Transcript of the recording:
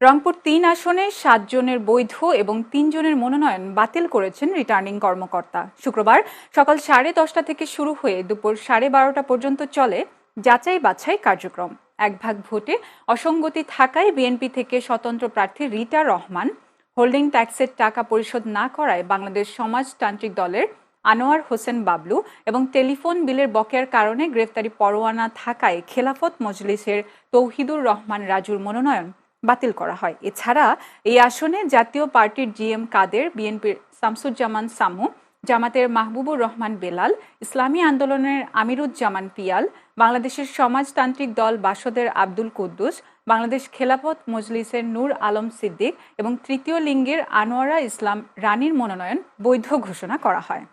রংপুর তিন আসনে সাতজনের বৈধ এবং তিনজনের মনোনয়ন বাতিল করেছেন রিটার্নিং কর্মকর্তা। শুক্রবার সকাল সাড়ে দশটা থেকে শুরু হয়ে দুপুর সাড়ে বারোটা পর্যন্ত চলে যাচাই বাছাই কার্যক্রম। এক ভাগ ভোটে অসঙ্গতি থাকায় বিএনপি থেকে স্বতন্ত্র প্রার্থী রিটা রহমান, হোল্ডিং ট্যাক্সের টাকা পরিশোধ না করায় বাংলাদেশ সমাজতান্ত্রিক দলের আনোয়ার হোসেন বাবলু এবং টেলিফোন বিলের বকেয়ার কারণে গ্রেফতারি পরোয়ানা থাকায় খেলাফত মজলিসের তৌহিদুর রহমান রাজুর মনোনয়ন বাতিল করা হয়। এছাড়া এই আসনে জাতীয় পার্টির জিএম কাদের, বিএনপির শামসুজ্জামান সামু, জামাতের মাহবুবুর রহমান বেলাল, ইসলামী আন্দোলনের আমিরুজ্জামান পিয়াল, বাংলাদেশের সমাজতান্ত্রিক দল বাসদের আব্দুল কুদ্দুস, বাংলাদেশ খেলাফত মজলিসের নূর আলম সিদ্দিক এবং তৃতীয় লিঙ্গের আনোয়ারা ইসলাম রানীর মনোনয়ন বৈধ ঘোষণা করা হয়।